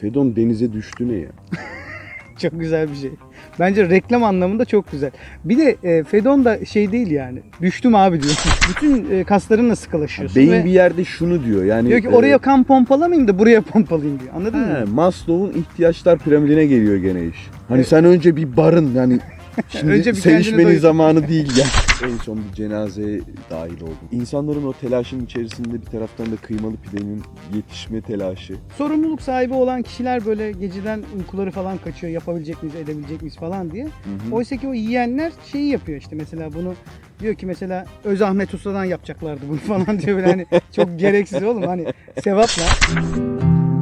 Fedon denize düştü ne ya? Çok güzel bir şey. Bence reklam anlamında çok güzel. Bir de e, Fedon da şey değil yani. Düştüm abi diyor. Bütün e, kaslarınla sıkılaşıyorsun. Beyin ve bir yerde şunu diyor yani. diyor ki e, oraya kan pompalamayayım da buraya pompalayayım diyor. Anladın he, mı? Maslow'un ihtiyaçlar piramidine geliyor gene iş. Hani Evet. sen önce bir barın yani Şimdi Önce bir sevişmenin zamanı değil ya. En son bir cenazeye dahil oldum. İnsanların o telaşın içerisinde bir taraftan da kıymalı pidenin yetişme telaşı. Sorumluluk sahibi olan kişiler böyle geceden uykuları falan kaçıyor. Yapabilecek miyiz, edebilecek miyiz falan diye. Hı hı. Oysa ki o yiyenler şeyi yapıyor işte mesela bunu diyor ki mesela Öz Ahmet Usta'dan yapacaklardı bunu falan diyor böyle hani çok gereksiz oğlum hani sevapla.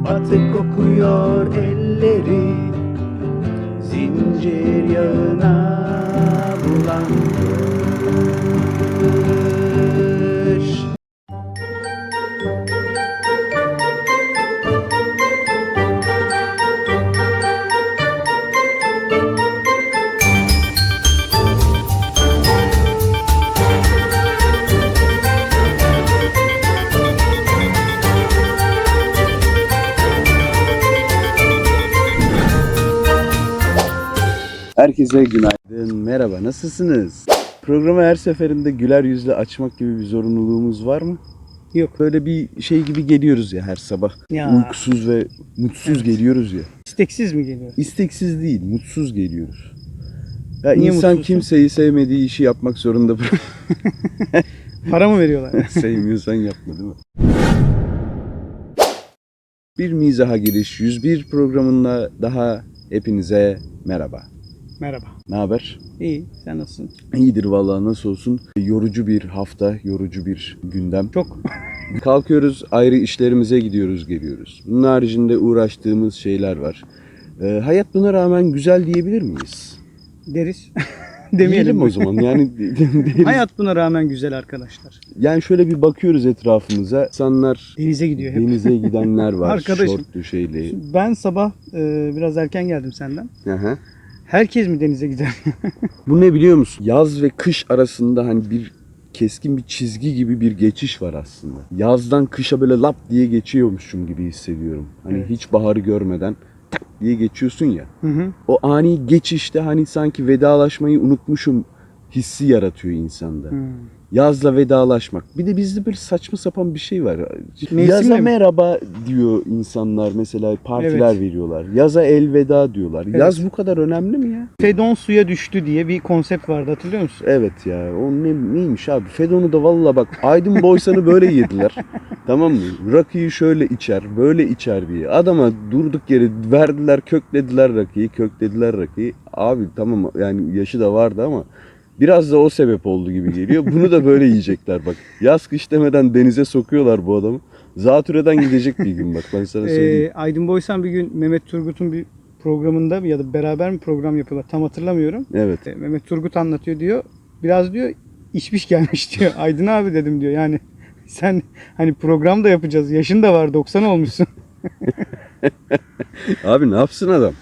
Atık kokuyor elleri Zincir yağına bulanmış Herkese günaydın, merhaba, nasılsınız? Programı her seferinde güler yüzle açmak gibi bir zorunluluğumuz var mı? Yok. Böyle bir şey gibi geliyoruz ya her sabah. Ya. Uykusuz ve mutsuz Evet. geliyoruz ya. İsteksiz mi geliyor? İsteksiz değil, mutsuz geliyoruz. Ya Niye insan mutsuzsun? kimseyi sevmediği işi yapmak zorunda. Para mı veriyorlar? Sevmiyorsan yapma değil mi? Bir mizaha giriş 101 programında daha hepinize merhaba. Merhaba. Ne haber? İyi. Sen nasılsın? İyidir vallahi nasıl olsun. Yorucu bir hafta, yorucu bir gündem. Çok. Kalkıyoruz, ayrı işlerimize gidiyoruz, geliyoruz. Bunun haricinde uğraştığımız şeyler var. Ee, hayat buna rağmen güzel diyebilir miyiz? Deriz. Demeyelim o zaman. Yani deriz. Hayat buna rağmen güzel arkadaşlar. Yani şöyle bir bakıyoruz etrafımıza. İnsanlar Denize gidiyor hep. denize gidenler var. Arkadaşım. Şortlu şeyli. Ben sabah e, biraz erken geldim senden. Aha. Herkes mi denize gider? Bu ne biliyor musun? Yaz ve kış arasında hani bir keskin bir çizgi gibi bir geçiş var aslında. Yazdan kışa böyle lap diye geçiyormuşum gibi hissediyorum. Hani Evet. hiç baharı görmeden tak diye geçiyorsun ya. Hı hı. O ani geçişte hani sanki vedalaşmayı unutmuşum hissi yaratıyor insanda. Hı. Yazla vedalaşmak. Bir de bizde bir saçma sapan bir şey var. Mevsimle Yaza mi? merhaba diyor insanlar mesela partiler Evet. veriyorlar. Yaza elveda diyorlar. Evet. Yaz bu kadar önemli mi ya? Fedon suya düştü diye bir konsept vardı hatırlıyor musun? Evet ya o ne, neymiş abi Fedon'u da valla bak Aydın Boysan'ı böyle yediler tamam mı rakıyı şöyle içer böyle içer diye adama durduk yere verdiler köklediler rakıyı köklediler rakıyı abi tamam yani yaşı da vardı ama biraz da o sebep oldu gibi geliyor bunu da böyle yiyecekler bak yaz kış demeden denize sokuyorlar bu adamı zatürreden gidecek bir gün bak ben sana söyleyeyim. Ee, Aydın Boysan bir gün Mehmet Turgut'un bir programında ya da beraber mi program yapıyorlar tam hatırlamıyorum. Evet Ee, Mehmet Turgut anlatıyor diyor. Biraz diyor içmiş gelmiş diyor. Aydın abi dedim diyor. Yani sen hani program da yapacağız. Yaşın da var 90 olmuşsun. Abi ne yapsın adam?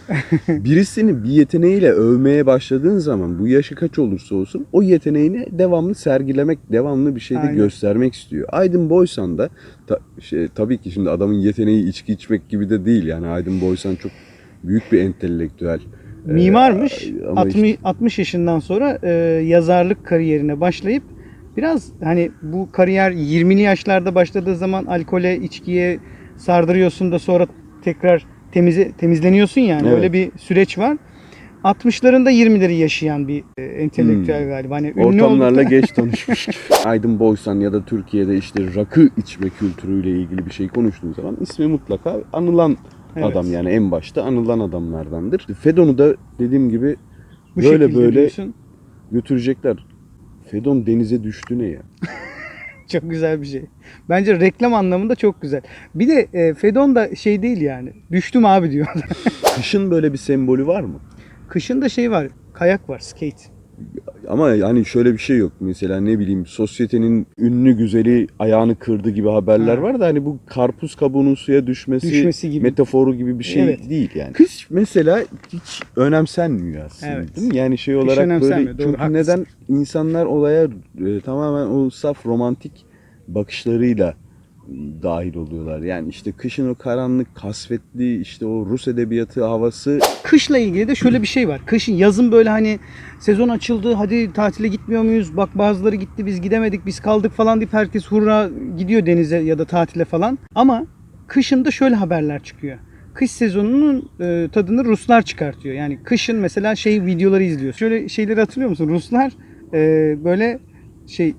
Birisini bir yeteneğiyle övmeye başladığın zaman bu yaşı kaç olursa olsun o yeteneğini devamlı sergilemek, devamlı bir şeyde Aynen. göstermek istiyor. Aydın Boysan da ta- şey, tabii ki şimdi adamın yeteneği içki içmek gibi de değil. Yani Aydın Boysan çok büyük bir entelektüel. Ee, Mimarmış. ama 60, işte- 60 yaşından sonra e, yazarlık kariyerine başlayıp biraz hani bu kariyer 20'li yaşlarda başladığı zaman alkole, içkiye sardırıyorsun da sonra tekrar temize, temizleniyorsun yani. Evet. Öyle bir süreç var. 60'larında 20'leri yaşayan bir e, entelektüel Hmm. galiba. Hani ünlü Ortamlarla olduktan- geç tanışmış. Aydın Boysan ya da Türkiye'de işte rakı içme kültürüyle ilgili bir şey konuştuğun zaman ismi mutlaka anılan Evet. adam yani en başta anılan adamlardandır. Fedon'u da dediğim gibi Bu böyle böyle diyorsun. götürecekler. Fedon denize düştü ne ya? Çok güzel bir şey. Bence reklam anlamında çok güzel. Bir de e, Fedon da şey değil yani. Düştüm abi diyor. Kışın böyle bir sembolü var mı? Kışın da şey var. Kayak var. Skate. Ama yani şöyle bir şey yok. Mesela ne bileyim sosyetenin ünlü güzeli ayağını kırdı gibi haberler Ha. var da hani bu karpuz kabuğunun suya düşmesi, Düşmesi gibi. metaforu gibi bir şey Evet. değil yani. Kış mesela hiç önemsenmiyor aslında Evet. değil mi? Yani şey Kış olarak böyle doğru, çünkü haklısın. neden insanlar olaya e, tamamen o saf romantik bakışlarıyla dahil oluyorlar. Yani işte kışın o karanlık, kasvetli işte o Rus edebiyatı havası Kışla ilgili de şöyle bir şey var. Kışın yazın böyle hani sezon açıldı hadi tatile gitmiyor muyuz? Bak bazıları gitti biz gidemedik biz kaldık falan deyip herkes hurra gidiyor denize ya da tatile falan. Ama kışın da şöyle haberler çıkıyor. Kış sezonunun e, tadını Ruslar çıkartıyor. Yani kışın mesela şey videoları izliyorsun. Şöyle şeyleri hatırlıyor musun? Ruslar e, böyle şey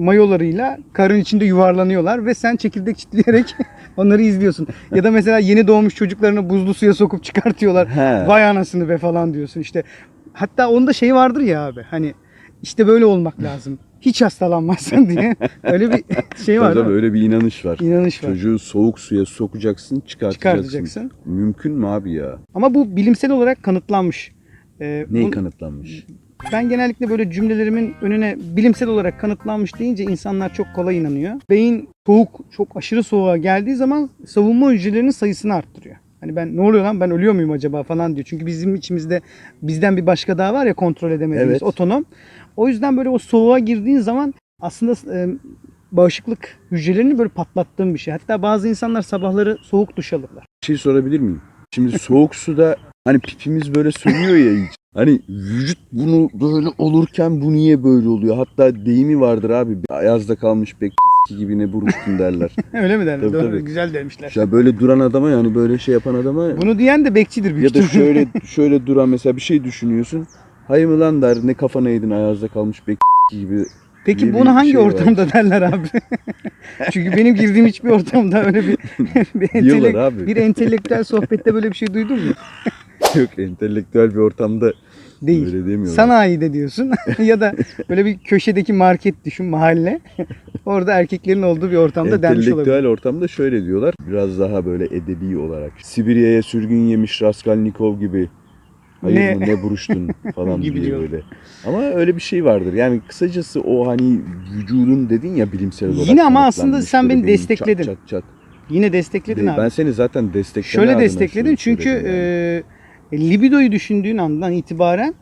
mayolarıyla karın içinde yuvarlanıyorlar ve sen çekirdek çitleyerek onları izliyorsun. Ya da mesela yeni doğmuş çocuklarını buzlu suya sokup çıkartıyorlar. He. Vay anasını be falan diyorsun işte. Hatta onda şey vardır ya abi hani işte böyle olmak lazım. Hiç hastalanmazsın diye. Öyle bir şey var. Tabii öyle bir inanış var. İnanış var. Çocuğu soğuk suya sokacaksın, çıkartacaksın. Çıkartacaksın. Mümkün mü abi ya? Ama bu bilimsel olarak kanıtlanmış. Ee, Neyi bu- kanıtlanmış? Ben genellikle böyle cümlelerimin önüne bilimsel olarak kanıtlanmış deyince insanlar çok kolay inanıyor. Beyin soğuk, çok aşırı soğuğa geldiği zaman savunma hücrelerinin sayısını arttırıyor. Hani ben ne oluyor lan ben ölüyor muyum acaba falan diyor. Çünkü bizim içimizde bizden bir başka daha var ya kontrol edemediğimiz Evet. otonom. O yüzden böyle o soğuğa girdiğin zaman aslında e, bağışıklık hücrelerini böyle patlattığın bir şey. Hatta bazı insanlar sabahları soğuk duş alırlar. Bir şey sorabilir miyim? Şimdi soğuk suda hani pipimiz böyle sönüyor ya hiç. Hani vücut bunu böyle olurken bu niye böyle oluyor? Hatta deyimi vardır abi. Ayazda kalmış bekçisi gibi ne buruştun derler. Öyle mi derler? Tabii, Doğru, tabii. Güzel demişler. Ya böyle duran adama yani böyle şey yapan adama Bunu diyen de bekçidir büyük ya da şöyle şöyle duran mesela bir şey düşünüyorsun. Hayır mı lan der ne kafana yedin ayazda kalmış bekçisi gibi. Peki diye bunu hangi şey var. ortamda derler abi? Çünkü benim girdiğim hiçbir ortamda öyle bir bir, entelek- abi. bir entelektüel sohbette böyle bir şey duydun mu? Yok entelektüel bir ortamda Değil. öyle demiyorlar. Sanayide diyorsun ya da böyle bir köşedeki market düşün mahalle. Orada erkeklerin olduğu bir ortamda dermiş olabilir. Entelektüel ortamda şöyle diyorlar. Biraz daha böyle edebi olarak. Sibirya'ya sürgün yemiş Raskolnikov gibi. Hayır Ne? ne buruştun falan Gibi diye diyor. böyle. Ama öyle bir şey vardır. Yani kısacası o hani vücudun dedin ya bilimsel olarak. Yine ama aslında sen beni destekledin. Çat çat çat. Yine destekledin De- abi. Ben seni zaten destekleme Şöyle destekledin çünkü yani. e, libidoyu düşündüğün andan itibaren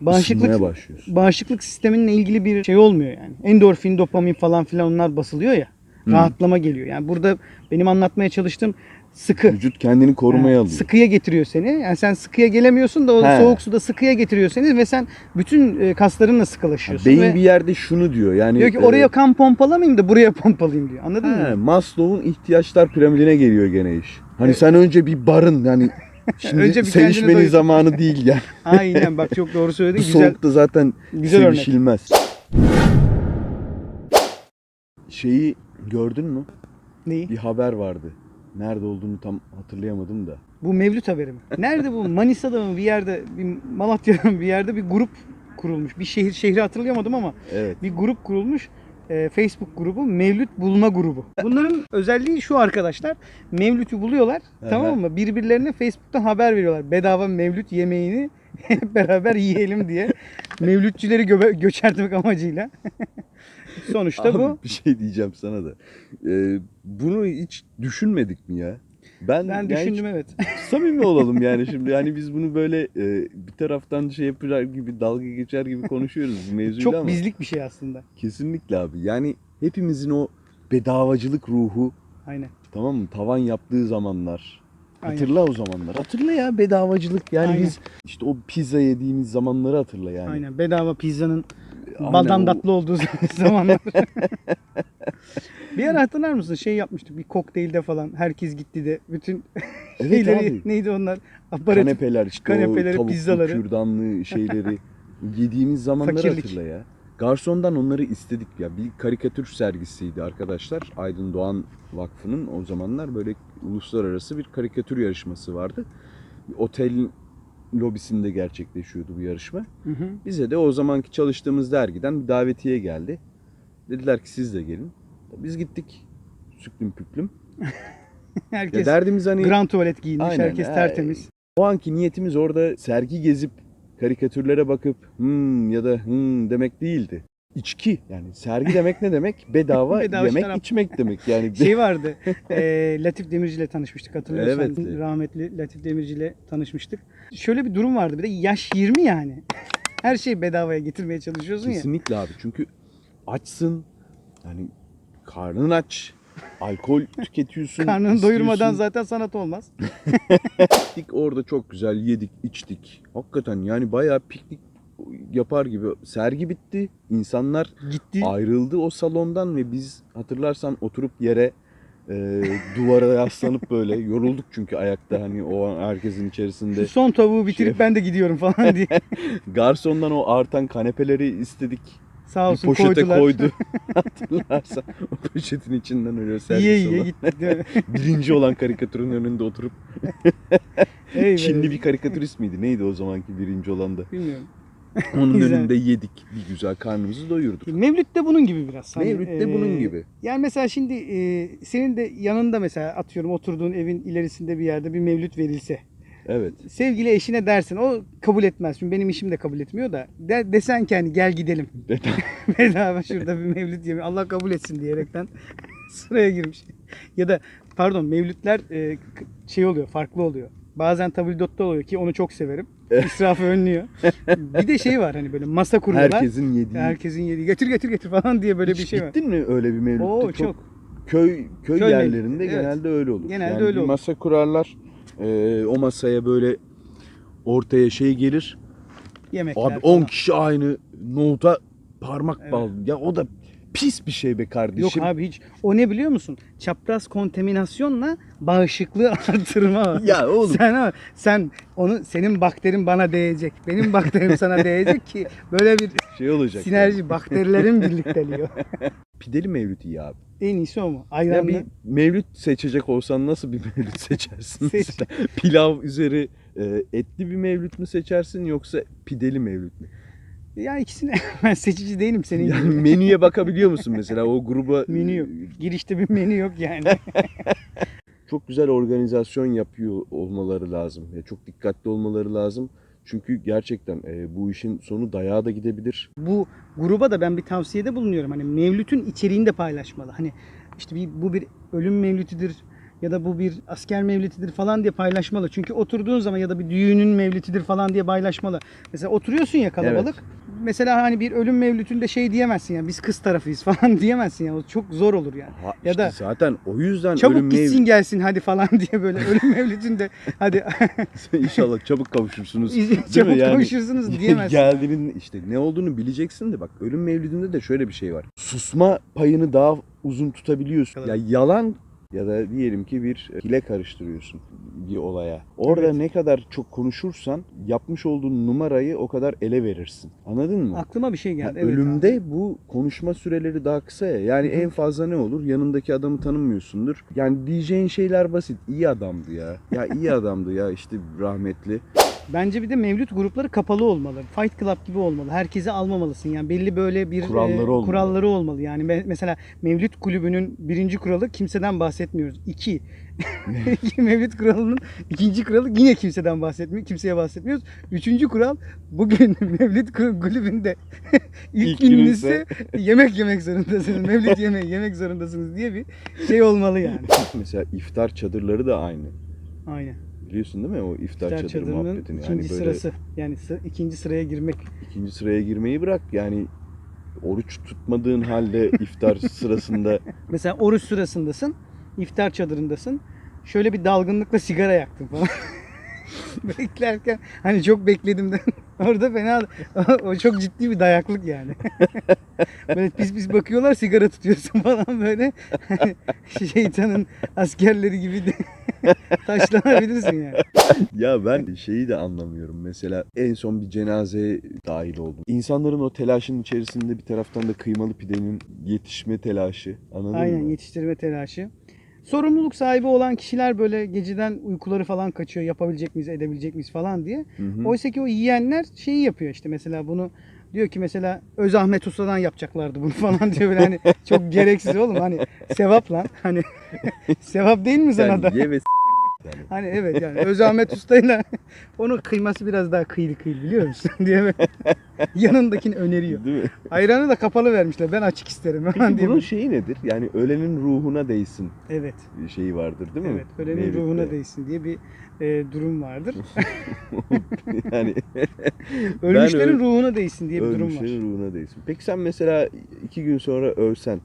bağışıklık bağışıklık sisteminle ilgili bir şey olmuyor yani. Endorfin, dopamin falan filan onlar basılıyor ya. Hmm. Rahatlama geliyor. Yani burada benim anlatmaya çalıştığım sıkı. Vücut kendini korumaya Ha, alıyor. Sıkıya getiriyor seni. Yani sen sıkıya gelemiyorsun da o He. soğuk suda sıkıya getiriyor seni ve sen bütün e, kaslarınla sıkılaşıyorsun. Beyin ve bir yerde şunu diyor. Yani diyor ki e, oraya kan pompalamayayım da buraya pompalayayım diyor. Anladın He, mı? Maslow'un ihtiyaçlar piramidine geliyor gene iş. Hani sen önce bir barın yani şimdi Önce bir sevişmenin doyur. zamanı değil yani. Aynen bak çok doğru Bu söyledin. Güzel. soğukta zaten güzel örnek. sevişilmez. Şeyi gördün mü? Neyi? Bir haber vardı. Nerede olduğunu tam hatırlayamadım da. Bu Mevlüt haberi mi? Nerede bu? Manisa'da mı bir yerde, bir Malatya'da mı bir yerde bir grup kurulmuş. Bir şehir şehri hatırlayamadım ama Evet. bir grup kurulmuş. Ee, Facebook grubu Mevlüt Bulma Grubu. Bunların özelliği şu arkadaşlar. Mevlüt'ü buluyorlar. Tamam mı? Birbirlerine Facebook'tan haber veriyorlar. Bedava Mevlüt yemeğini hep beraber yiyelim diye. Mevlütçüleri göbe- göçertmek amacıyla. Sonuçta Abi bu. bir şey diyeceğim sana da. Ee, bunu hiç düşünmedik mi ya? Ben, Ben yani düşündüm evet. samimi olalım yani şimdi. Yani biz bunu böyle e, bir taraftan şey yapar gibi dalga geçer gibi konuşuyoruz bu mevzuyla Çok ama bizlik bir şey aslında. kesinlikle abi. Yani hepimizin o bedavacılık ruhu Aynen. tamam mı? Tavan yaptığı zamanlar. Aynen. Hatırla o zamanlar. Hatırla ya bedavacılık. Yani Aynen. biz işte o pizza yediğimiz zamanları hatırla yani. Aynen. Bedava pizzanın baldan tatlı olduğu zamanlar. bir ara hatırlar mısın? Şey yapmıştık bir kokteylde falan. Herkes gitti de bütün Evet şeyleri abi. neydi onlar? Aparatif. Kanepeler işte kanepeleri, o tavuklu, pizzaları. kürdanlı şeyleri yediğimiz zamanları Fakirlik. hatırla ya. Garsondan onları istedik ya. Bir karikatür sergisiydi arkadaşlar. Aydın Doğan Vakfı'nın o zamanlar böyle uluslararası bir karikatür yarışması vardı. Otelin lobisinde gerçekleşiyordu bu yarışma. Hı hı. Bize de o zamanki çalıştığımız dergiden bir davetiye geldi. Dediler ki siz de gelin. Biz gittik. Süklüm püklüm. Ya Herkes derdimiz hani grand tuvalet giyinmiş. Aynen, Herkes tertemiz. o anki niyetimiz orada sergi gezip karikatürlere bakıp hmm ya da hmm demek değildi. İçki yani sergi demek ne demek? Bedava, Bedava yemek şarap. içmek demek yani. Şey vardı. e, Latif Demirci ile tanışmıştık hatırlıyorsan. Evet. Rahmetli Latif Demirci ile tanışmıştık. Şöyle bir durum vardı. Bir de yaş 20 yani. Her şeyi bedavaya getirmeye çalışıyorsun ya. Kesinlikle abi çünkü açsın yani karnın aç alkol tüketiyorsun. Karnını doyurmadan zaten sanat olmaz. Gittik orada çok güzel yedik, içtik. Hakikaten yani bayağı piknik yapar gibi. Sergi bitti. İnsanlar Gitti. ayrıldı o salondan ve biz hatırlarsan oturup yere e, duvara yaslanıp böyle yorulduk çünkü ayakta hani o an herkesin içerisinde. Şu son tavuğu bitirip Şey- ben de gidiyorum falan diye. Garsondan o artan kanepeleri istedik. Sağ bir olsun poşete koydular. koydu. Hatırlarsan o poşetin içinden öyle servis Yiye yiye gittik. değil mi? Birinci olan karikatürün önünde oturup. Çinli bir karikatürist miydi? Neydi o zamanki birinci olan da? Bilmiyorum. Onun Güzel. önünde yedik. Bir güzel karnımızı doyurduk. Mevlüt de bunun gibi biraz. Hani, Mevlüt de bunun e, gibi. Yani mesela şimdi e, senin de yanında mesela atıyorum oturduğun evin ilerisinde bir yerde bir mevlüt verilse. Evet. Sevgili eşine dersin o kabul etmez. Çünkü benim işim de kabul etmiyor da. De, desen ki hani gel gidelim. Bedava şurada bir mevlüt yemeği. Allah kabul etsin diyerekten sıraya girmiş. Ya da pardon mevlütler e, şey oluyor farklı oluyor. Bazen tabldot'ta oluyor ki onu çok severim. İsrafı önlüyor. bir de şey var hani böyle masa kuruyorlar. Herkesin yediği. Herkesin yediği getir getir getir falan diye böyle bir Hiç şey var. gittin mi öyle bir mevlütte? Oo çok, çok. köy köy, Köy yerlerinde mevlütü, evet. genelde öyle olur. Genelde yani öyle bir olur. masa kurarlar. Ee, o masaya böyle ortaya şey gelir. Yemekler Abi falan. 10 kişi aynı nohuta parmak Evet. bal. Ya o da pis bir şey be Yok kardeşim. abi hiç. O ne biliyor musun? Çapraz kontaminasyonla bağışıklığı artırma var. Ya oğlum. Sen ama sen onu senin bakterin bana değecek. Benim bakterim sana değecek ki böyle bir Şey olacak. sinerji bakterilerin birlikteliği. Pideli mevlüt iyi abi. En iyisi o mu? Ya Ayranlı. bir mevlüt seçecek olsan nasıl bir mevlüt seçersin? Seç. Pilav üzeri e, etli bir mevlüt mü seçersin yoksa pideli mevlüt mü? Ya ikisine ben seçici değilim senin Yani gibi. menüye bakabiliyor musun mesela o gruba? Menü yok. Girişte bir menü yok yani. Çok güzel organizasyon yapıyor olmaları lazım. Ya çok dikkatli olmaları lazım. Çünkü gerçekten e, bu işin sonu dayağa da gidebilir. bu gruba da ben bir tavsiyede bulunuyorum. Hani mevlütün içeriğini de paylaşmalı. Hani işte bir, bu bir ölüm mevlütüdür ya da bu bir asker mevlütüdür falan diye paylaşmalı. Çünkü oturduğun zaman ya da bir düğünün mevlütüdür falan diye paylaşmalı. Mesela oturuyorsun ya kalabalık. Mesela hani bir ölüm mevlütünde şey diyemezsin ya biz kız tarafıyız falan diyemezsin ya. O çok zor olur yani. Ha, Ya işte da zaten o yüzden Çabuk ölüm gitsin mev- gelsin hadi falan diye böyle ölüm mevlütünde hadi İnşallah çabuk kavuşursunuz. Mi? çabuk Yani- kavuşursunuz diyemezsin. Geldiğinin işte ne olduğunu bileceksin de bak ölüm mevlidinde de şöyle bir şey var. Susma payını daha uzun tutabiliyorsun. Ya yalan ya da diyelim ki bir hile karıştırıyorsun bir olaya. Orada Evet. ne kadar çok konuşursan yapmış olduğun numarayı o kadar ele verirsin. Anladın mı? Aklıma bir şey geldi. evet ölümde abi. bu konuşma süreleri daha kısa ya. Yani Hı hı. en fazla ne olur? Yanındaki adamı tanımıyorsundur. Yani diyeceğin şeyler basit. İyi adamdı ya. Ya iyi adamdı ya işte rahmetli. Bence bir de mevlüt grupları kapalı olmalı. Fight Club gibi olmalı. Herkesi almamalısın. Yani belli böyle bir Kuralları e, olmalı. kuralları olmalı. Yani me- mesela Mevlüt kulübünün birinci kuralı kimseden bahsetmiyoruz. İki. Mevlüt kuralının ikinci kuralı yine kimseden bahsetmiyor. Kimseye bahsetmiyoruz. Üçüncü kural bugün Mevlüt Kul- kulübünde ilk, İlk gününüzse yemek yemek zorundasınız. Mevlüt yemeği yemek zorundasınız diye bir şey olmalı yani. Mesela iftar çadırları da aynı. Aynen. Biliyorsun değil mi o iftar, İftar çadırı muhabbetini? ikinci yani böyle sırası. Yani sı- ikinci sıraya girmek. ikinci sıraya girmeyi bırak yani oruç tutmadığın halde iftar sırasında Mesela oruç sırasındasın, iftar çadırındasın. Şöyle bir dalgınlıkla sigara yaktın falan. Beklerken hani çok bekledim de orada fena o çok ciddi bir dayaklık yani. böyle pis pis bakıyorlar sigara tutuyorsun falan böyle şeytanın askerleri gibi de taşlanabilirsin yani. ya ben şeyi de anlamıyorum. Mesela en son bir cenazeye dahil oldum. İnsanların o telaşın içerisinde bir taraftan da kıymalı pidenin yetişme telaşı. Anladın Aynen mı? yetiştirme telaşı. Sorumluluk sahibi olan kişiler böyle geceden uykuları falan kaçıyor. Yapabilecek miyiz, edebilecek miyiz falan diye. Hı hı. Oysa ki o yiyenler şeyi yapıyor işte mesela bunu diyor ki mesela Öz Ahmet Usta'dan yapacaklardı bunu falan diyor böyle hani çok gereksiz oğlum hani sevap lan hani sevap değil mi sana Sen da? ye ve s- yani. Hani evet yani Öz Ahmet Usta'yla onun kıyması biraz daha kıyılı kıyılı biliyor musun diye böyle yanındakini öneriyor. Değil mi? Ayranı da kapalı vermişler ben açık isterim falan Peki diye. bunun şeyi nedir? Yani ölenin ruhuna değsin Evet şeyi vardır değil mi? evet ölenin Mevlüt'te. ruhuna değsin diye bir e, durum vardır. yani Ölmüşlerin öl- ruhuna değsin diye bir durum var. Ölmüşlerin ruhuna değsin. Peki sen mesela iki gün sonra ölsen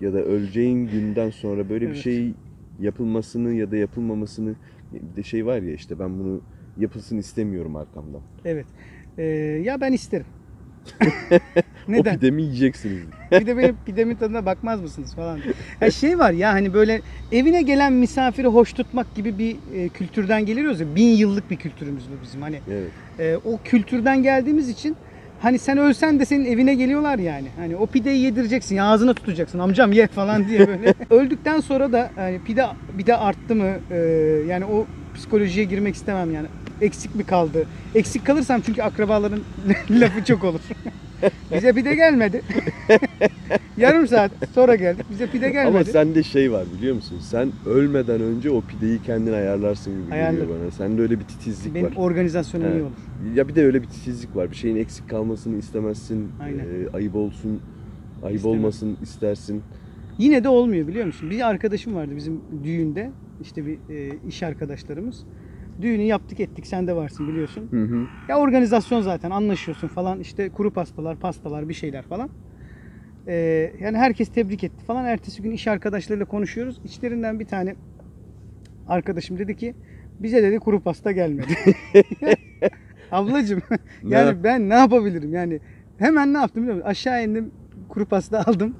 ya da öleceğin günden sonra böyle bir Evet. şey yapılmasını ya da yapılmamasını bir de şey var ya işte ben bunu yapılsın istemiyorum arkamdan. Evet. Ee, ya ben isterim. O Neden? pidemi yiyeceksiniz. bir de benim pidemin tadına bakmaz mısınız falan. Ya şey var ya hani böyle evine gelen misafiri hoş tutmak gibi bir e, kültürden geliyoruz ya. Bin yıllık bir kültürümüz bu bizim. Hani Evet. e, o kültürden geldiğimiz için hani sen ölsen de senin evine geliyorlar yani. Hani o pideyi yedireceksin, ağzına tutacaksın. Amcam ye falan diye böyle. Öldükten sonra da hani pide bir de arttı mı? e, yani o psikolojiye girmek istemem yani. Eksik mi kaldı? Eksik kalırsam çünkü akrabaların lafı çok olur. Bize pide gelmedi. Yarım saat sonra geldik. Bize pide gelmedi. Ama sende şey var biliyor musun? Sen ölmeden önce o pideyi kendin ayarlarsın gibi geliyor Ayarlarım. bana. Sende öyle bir titizlik Benim var. organizasyonum iyi olur. Ya bir de öyle bir titizlik var. Bir şeyin eksik kalmasını istemezsin. Aynen. Ee, ayıp olsun. Ayıp İstemem. olmasın istersin. Yine de olmuyor biliyor musun? Bir arkadaşım vardı bizim düğünde. işte bir e, iş arkadaşlarımız. Düğünü yaptık ettik. Sen de varsın biliyorsun. Hı hı. Ya organizasyon zaten anlaşıyorsun falan. işte kuru pastalar, pastalar bir şeyler falan. Ee, yani herkes tebrik etti falan. Ertesi gün iş arkadaşlarıyla konuşuyoruz. İçlerinden bir tane arkadaşım dedi ki bize dedi kuru pasta gelmedi. Ablacım yani ben ne yapabilirim yani hemen ne yaptım biliyor musun? Aşağı indim kuru pasta aldım.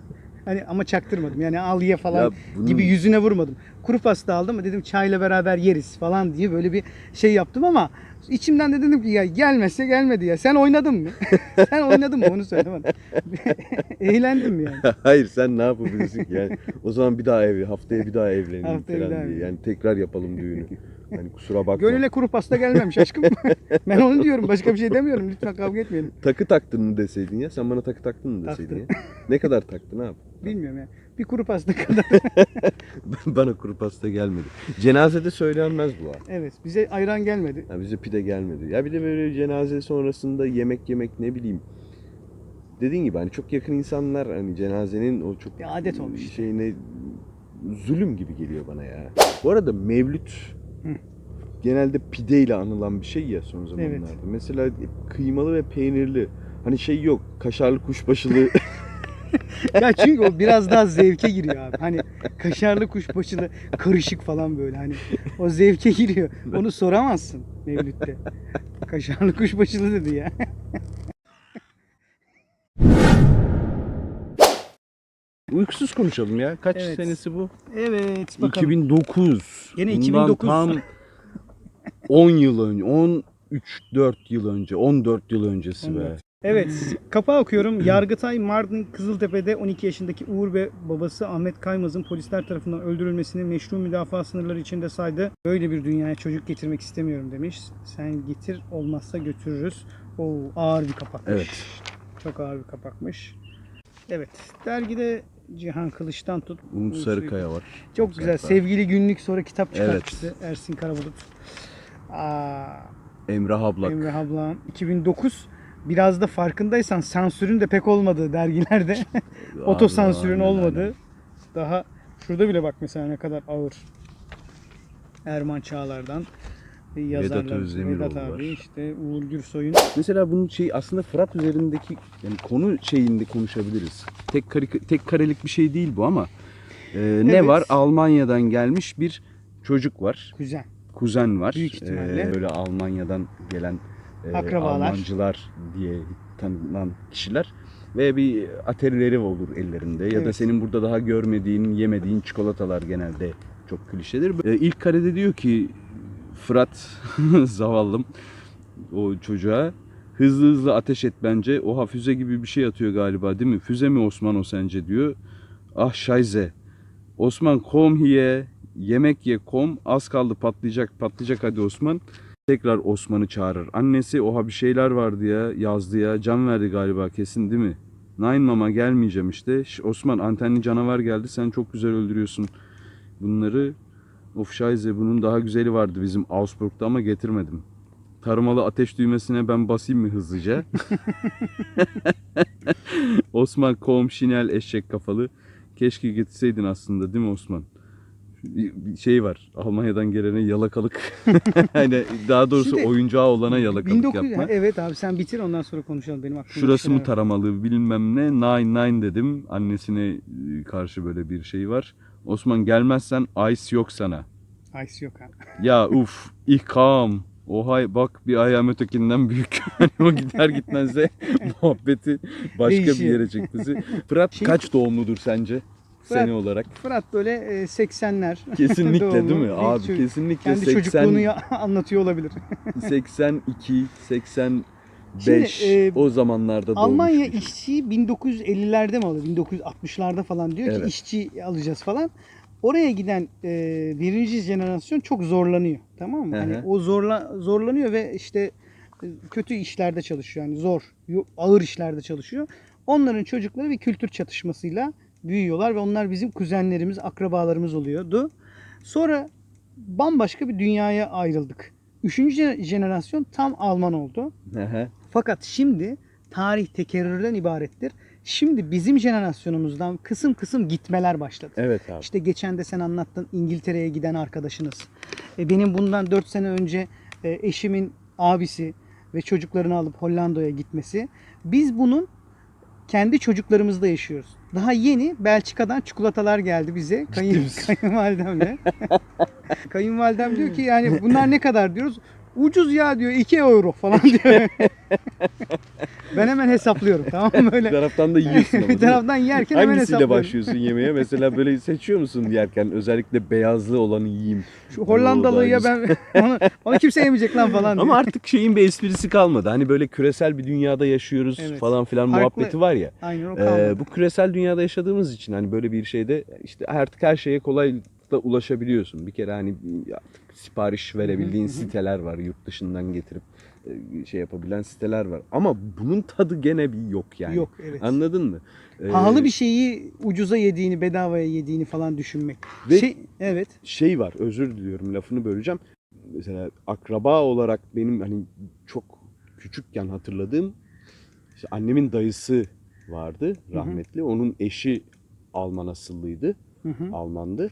Hani ama çaktırmadım. Yani al ye falan Ya bunun- gibi yüzüne vurmadım. Kuru pasta aldım dedim çayla beraber yeriz falan diye böyle bir şey yaptım ama içimden de dedim ki ya gelmezse gelmedi ya. Sen oynadın mı? Sen oynadın mı onu söyle bana. Eğlendin mi yani? Hayır sen ne yapabilirsin yani? O zaman bir daha ev, haftaya bir daha evlenelim Haftaya falan daha diye. Yani tekrar yapalım düğünü. Hani kusura bakma. Gönüle kuru pasta gelmemiş aşkım. ben onu diyorum başka bir şey demiyorum. Lütfen kavga etmeyelim. Takı taktın mı deseydin ya. Sen bana takı taktın mı deseydin ya. Ne kadar taktın abi? Bilmiyorum ya. Bir kuru pasta kadar. bana kuru pasta gelmedi. Cenazede söylenmez bu ha. evet bize ayran gelmedi. Ya bize pide gelmedi. Ya bir de böyle cenaze sonrasında yemek yemek ne bileyim. Dediğin gibi hani çok yakın insanlar hani cenazenin o çok Bir adet olmuş şeyine zulüm gibi geliyor bana ya. Bu arada mevlüt Hı. genelde pideyle anılan bir şey ya son zamanlarda. Evet. Mesela kıymalı ve peynirli. Hani şey yok. Kaşarlı kuşbaşılı. Ya çünkü o biraz daha zevke giriyor abi. Hani kaşarlı kuşbaşılı karışık falan böyle hani o zevke giriyor. Onu soramazsın Mevlüt'te. Kaşarlı kuşbaşılı dedi ya. Uykusuz konuşalım ya. Kaç Evet. senesi bu? Evet bakalım. 2009. Gene Bundan 2009. Tam 10 yıl önce, 13 4 yıl önce, 14 yıl öncesi be. 14. Evet kapağı okuyorum. Yargıtay Mardin Kızıltepe'de 12 yaşındaki Uğur ve babası Ahmet Kaymaz'ın polisler tarafından öldürülmesini meşru müdafaa sınırları içinde saydı. Böyle bir dünyaya çocuk getirmek istemiyorum demiş. Sen getir olmazsa götürürüz. Oo, ağır bir kapakmış. Evet. Çok ağır bir kapakmış. Evet. Dergide Cihan Kılıç'tan tut. Umut Uğur Sarıkaya var. Çok güzel. Sarıkaya. Sevgili günlük sonra kitap Evet. çıkartmıştı Ersin Karabulut. Aa, Emrah Ablak. Emre Hablan 2009 biraz da farkındaysan sansürün de pek olmadığı dergilerde otosansürün olmadığı daha şurada bile bak mesela ne kadar ağır Erman Çağlar'dan e, yazarlar Vedat var. abi işte Uğur Gürsoy'un Mesela bunun şey aslında Fırat üzerindeki yani konu şeyinde konuşabiliriz. Tek karika- tek karelik bir şey değil bu ama e, ne Evet. var? Almanya'dan gelmiş bir çocuk var. kuzen. Kuzen var. Büyük ihtimalle. E, böyle Almanya'dan gelen e, Akrabalar. Almancılar diye tanınan kişiler ve bir atarileri olur ellerinde ya da Evet. senin burada daha görmediğin, yemediğin çikolatalar genelde çok klişedir. E, ilk karede diyor ki Fırat zavallım o çocuğa hızlı hızlı ateş et bence. Oha füze gibi bir şey atıyor galiba değil mi? Füze mi Osman o sence diyor. Ah şayze. Osman kom hiye. Yemek ye kom. Az kaldı patlayacak patlayacak hadi Osman. Tekrar Osman'ı çağırır. Annesi oha bir şeyler vardı ya yazdı ya. Can verdi galiba kesin değil mi? Nine mama gelmeyeceğim işte. Osman antenli canavar geldi sen çok güzel öldürüyorsun bunları. Of şayze bunun daha güzeli vardı bizim Augsburg'da ama getirmedim. Tarımalı ateş düğmesine ben basayım mı hızlıca? Osman kom şinel eşek kafalı. Keşke getirseydin aslında değil mi Osman? şey var. Almanya'dan gelene yalakalık. yani daha doğrusu Şimdi, oyuncağı olana yalakalık 1900 yapma. Evet abi sen bitir ondan sonra konuşalım benim aklımda. Şurası bir mı taramalı bilmem ne. Nine nine dedim. Annesine karşı böyle bir şey var. Osman gelmezsen ice yok sana. Ice yok ha. Ya uf ikam. Ohay bak bir ayağım ötekinden büyük. hani o gider gitmezse muhabbeti başka Değişiyor. bir yere çekmesi. Fırat Şey- kaç doğumludur sence? Fırat- Sene olarak. Fırat böyle e, 80'ler. Kesinlikle Doğumlu. değil mi? Abi Çünkü kesinlikle Kendi 80, çocukluğunu ya- anlatıyor olabilir. 82, 80 5 e, o zamanlarda Almanya doğmuş. Şey. işçiyi 1950'lerde mi alıyor? 1960'larda falan diyor evet. ki işçi alacağız falan. Oraya giden e, birinci jenerasyon çok zorlanıyor. Tamam mı? Hani o zorla zorlanıyor ve işte e, kötü işlerde çalışıyor. Yani zor, ağır işlerde çalışıyor. Onların çocukları bir kültür çatışmasıyla büyüyorlar ve onlar bizim kuzenlerimiz, akrabalarımız oluyordu. Sonra bambaşka bir dünyaya ayrıldık. Üçüncü jenerasyon tam Alman oldu. Aha. Fakat şimdi tarih tekerrürden ibarettir. Şimdi bizim jenerasyonumuzdan kısım kısım gitmeler başladı. evet abi. İşte geçen de sen anlattın İngiltere'ye giden arkadaşınız. E, benim bundan 4 sene önce e, eşimin abisi ve çocuklarını alıp Hollanda'ya gitmesi. Biz bunun kendi çocuklarımızda yaşıyoruz. Daha yeni Belçika'dan çikolatalar geldi bize. Kayın, kayınvalidemle. Kayınvalidem diyor ki yani bunlar ne kadar diyoruz. Ucuz ya diyor 2 euro falan diyor. ben hemen hesaplıyorum tamam mı Bir böyle. taraftan da yiyorsun ama. bir taraftan yerken hemen Hangisiyle hesaplıyorum. başlıyorsun yemeğe? Mesela böyle seçiyor musun yerken? Özellikle beyazlı olanı yiyeyim. Şu Hollandalıya ben onu, onu kimse yemeyecek lan falan diyor. Ama artık şeyin bir esprisi kalmadı. Hani böyle küresel bir dünyada yaşıyoruz Evet. falan filan Farklı- muhabbeti var ya. Aynen o Ee, kalmadı. bu küresel dünyada yaşadığımız için hani böyle bir şeyde işte artık her şeye kolaylıkla ulaşabiliyorsun. Bir kere hani artık sipariş verebildiğin siteler var. Yurt dışından getirip e, şey yapabilen siteler var. Ama bunun tadı gene bir yok yani. Yok evet. Anladın mı? Ee, Pahalı bir şeyi ucuza yediğini, bedavaya yediğini falan düşünmek. Ve- Şey, evet. şey var özür diliyorum lafını böleceğim. Mesela akraba olarak benim hani çok küçükken hatırladığım işte annemin dayısı vardı rahmetli. Onun eşi Alman asıllıydı. Hı hı. Almandı.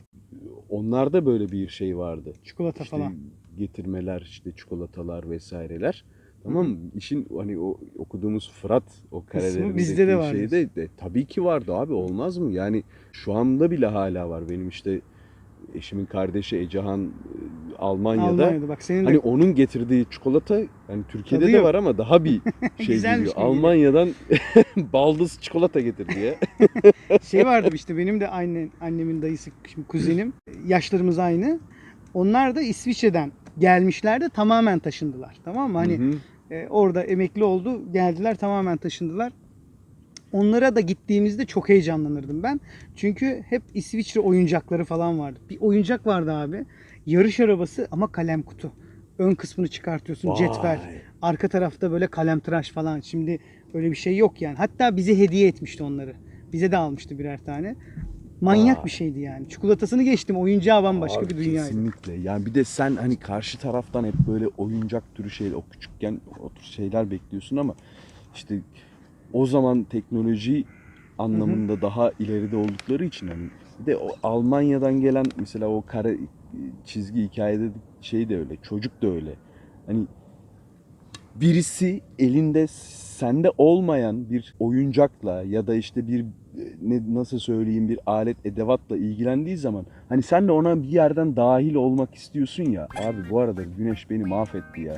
Onlarda böyle bir şey vardı. Çikolata İşte falan. getirmeler, işte çikolatalar vesaireler. Tamam mı? İşin hani o okuduğumuz Fırat o karelerindeki bizde de şeyde de, tabii ki vardı abi olmaz mı? Yani şu anda bile hala var. Benim işte eşimin kardeşi Ecehan e, Almanya'da. Almanya'da bak senin de Hani onun getirdiği çikolata yani Türkiye'de Tadı de yok. var ama daha bir şey Güzelmiş geliyor. gibi. Almanya'dan baldız çikolata getirdi ya. şey vardı işte benim de aynı annemin dayısı şimdi kuzenim. Yaşlarımız aynı. Onlar da İsviçre'den gelmişler de tamamen taşındılar. Tamam mı? Hani Hı hı. e, orada emekli oldu. Geldiler tamamen taşındılar. Onlara da gittiğimizde çok heyecanlanırdım ben. Çünkü hep İsviçre oyuncakları falan vardı. Bir oyuncak vardı abi. Yarış arabası ama kalem kutu. Ön kısmını çıkartıyorsun cetvel. Vay. Arka tarafta böyle kalem tıraş falan. Şimdi öyle bir şey yok yani. Hatta bize hediye etmişti onları. Bize de almıştı birer tane. Manyak Vay. bir şeydi yani. Çikolatasını geçtim. Oyuncağı bambaşka Abi bir dünyaydı. Kesinlikle. Yani bir de sen hani karşı taraftan hep böyle oyuncak türü şeyler, o küçükken o tür şeyler bekliyorsun ama işte o zaman teknoloji anlamında daha ileride oldukları için hani bir de o Almanya'dan gelen mesela o kare çizgi hikayede şey de öyle, çocuk da öyle. Hani birisi elinde sende olmayan bir oyuncakla ya da işte bir ne nasıl söyleyeyim bir alet edevatla ilgilendiği zaman hani sen de ona bir yerden dahil olmak istiyorsun ya. Abi bu arada güneş beni mahvetti ya.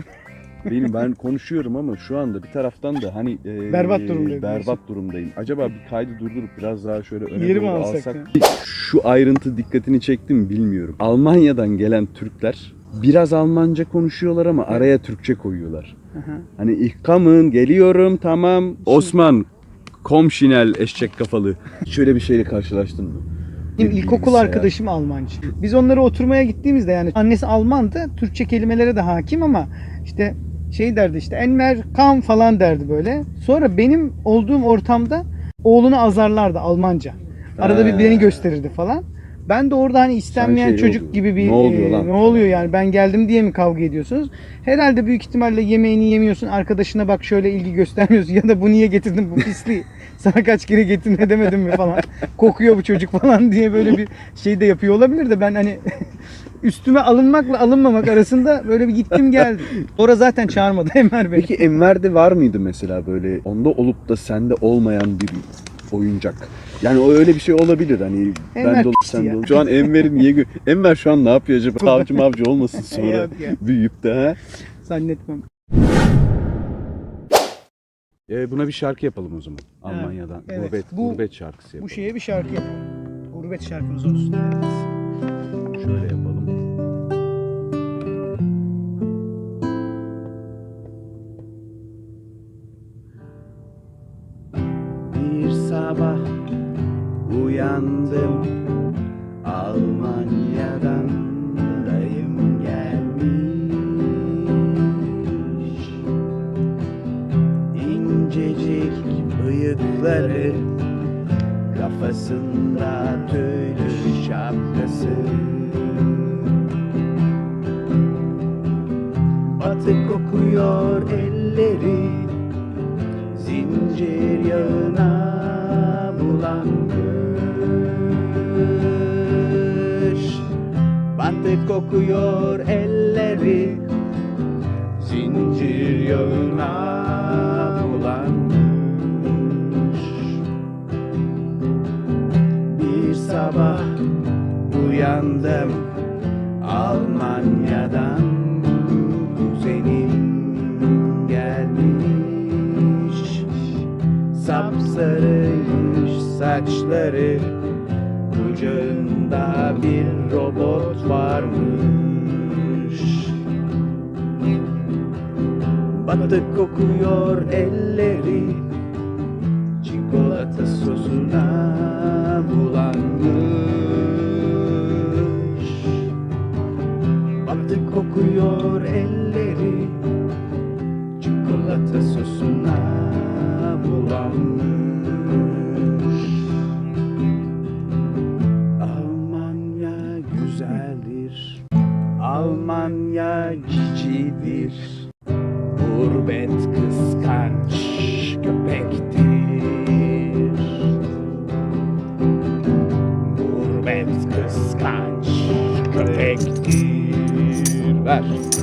Benim ben konuşuyorum ama şu anda bir taraftan da hani e, Berbat durumdayım Berbat diyorsun. durumdayım. Acaba bir kaydı durdurup biraz daha şöyle öne mi doğru alsak alsak? Şu ayrıntı dikkatini çekti mi bilmiyorum. Almanya'dan gelen Türkler biraz Almanca konuşuyorlar ama araya Türkçe koyuyorlar. Aha. Hani ihkamın geliyorum tamam. Osman komşinel eşek kafalı. Şöyle bir şeyle karşılaştın mı? Benim ilkokul arkadaşım Almancı. Biz onlara oturmaya gittiğimizde yani annesi Almandı. Türkçe kelimelere de hakim ama işte şey derdi işte Enver Kam falan derdi böyle. Sonra benim olduğum ortamda oğlunu azarlardı Almanca. Arada bir beni gösterirdi falan. Ben de orada hani istenmeyen şey çocuk oldun. gibi bir Ne oluyor e, lan? ne oluyor yani ben geldim diye mi kavga ediyorsunuz? Herhalde büyük ihtimalle yemeğini yemiyorsun arkadaşına bak şöyle ilgi göstermiyorsun ya da bu niye getirdin bu pisliği sana kaç kere getirme demedim mi falan kokuyor bu çocuk falan diye böyle bir şey de yapıyor olabilir de ben hani üstüme alınmakla alınmamak arasında böyle bir gittim geldim. Orada zaten çağırmadı Enver Bey. Peki Enver'de var mıydı mesela böyle onda olup da sende olmayan bir oyuncak? Yani o öyle bir şey olabilir hani Enver ben pişti sen ya. de olup. Şu an Enver'i niye gö- Enver şu an ne yapıyor acaba? Avcı mavcı olmasın sonra Yok ya. büyüyüp de ha? Zannetmem. Ee, buna bir şarkı yapalım o zaman. Almanya'dan. evet. Gurbet, Bu- gurbet şarkısı Bu yapalım. şeye bir şarkı yapalım. Gurbet şarkımız olsun. Evet. Şöyle yapalım. Bir sabah uyandım. Almanya'dan dayım gelmiş. İncecik bıyıkları Kafasında tüylü şapkası. Batık kokuyor elleri Zincir yağına Batık kokuyor elleri. Zincir yağına bulanmış. Bir sabah uyandım Almanya'dan Batık kokuyor elleri Selbstbeskannt. Perfekt. Wasch.